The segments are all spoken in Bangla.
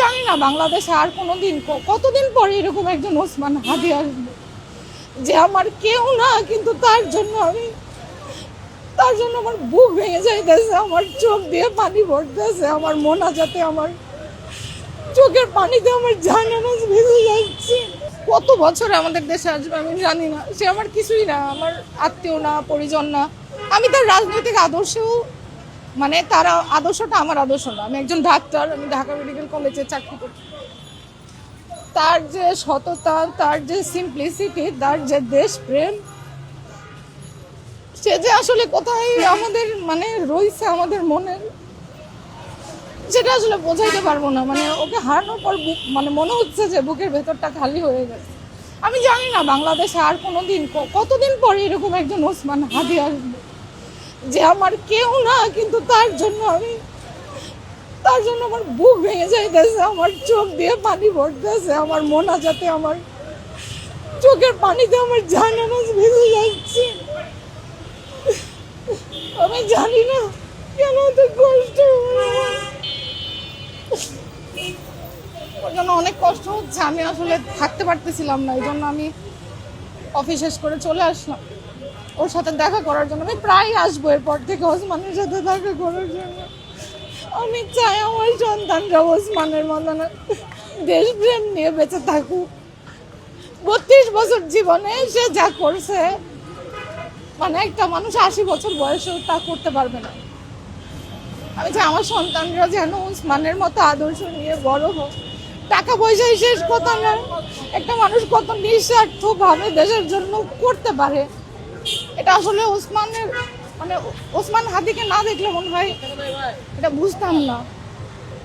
জানি না, বাংলাদেশে আর কোনো দিন কতদিন পরে এরকম একজন ওসমান হাদি আসবে? যে আমার কেউ না, কিন্তু তার জন্য আমি তার জন্য আমার বুক ভেঙে যাইতেছে, আমার চোখ দিয়ে পানি পড়তেছে, আমার মনা যাতে আমার চোখের পানিতে আমার জানানাজ ভেসে যাচ্ছে। কত বছর আমাদের দেশে আসবে আমি জানি না। সে আমার কিছুই না, আমার আত্মীয় না, পরিজন না। আমি তার রাজনৈতিক আদর্শেও মানে তার আদর্শটা আমার আদর্শ না। আমি একজন ডাক্তার, আমি ঢাকা মেডিকেল কলেজে চাকরি করি। তার যে সততা, তার যে সিম্পলিসিটি তার যে দেশপ্রেম, সে যে আসলে কোথায় আমাদের মানে রয়েছে আমাদের মনের, সেটা আসলে বোঝাইতে পারব না। মানে ওকে হারানোর পর মানে মনে হচ্ছে যে বুকের ভেতরটা খালি হয়ে গেছে। আমি জানি না, বাংলাদেশে আর কোনো দিন কতদিন পরে এরকম একজন ওসমান হাদি আসবে? যে আমার কেউ না, কিন্তু তার জন্য আমি তার জন্য আমার বুক ভেঙে যাইতেছে, আমার চোখ দিয়ে পানি পড়তেছে, আমার মনা যাতে আমার চোখের পানিতে আমার জানানাজ ভেসে যাচ্ছে। আমি জানি না কেন এত কষ্ট ওর জন্য অনেক কষ্ট হচ্ছে, আমি আসলে থাকতে পারতেছিলাম না, এই জন্য আমি অফিস শেষ করে চলে আসলাম। ওর সাথে দেখা করার জন্য। আমি প্রায় আসব এরপর থেকে ওসমানের সাথে দেখা করার জন্য। আমি চাই আমার সন্তানরা ওসমানের মতন দেশপ্রেম নিয়ে বেঁচে থাকুক। বত্রিশ বছর জীবনে সে যা করছে মানে একটা মানুষ আশি বছর বয়সেও তা করতে পারবে না। আমি চাই আমার সন্তানরা যেন উসমানের মতো আদর্শ নিয়ে বড় হোক। টাকা পয়সাই শেষ কথা না। একটা মানুষ কত নিঃস্বার্থ ভাবে দেশের জন্য করতে পারে। এটা আসলে ওসমানের মানে ওসমান হাদিকে না দেখলে মনে হয় এটা বুঝতাম না।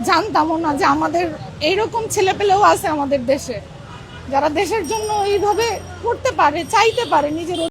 জানতামও না যে আমাদের এইরকম ছেলেপেলেও আছে আমাদের দেশে। যারা দেশের জন্য এইভাবে করতে পারে, চাইতে পারে নিজের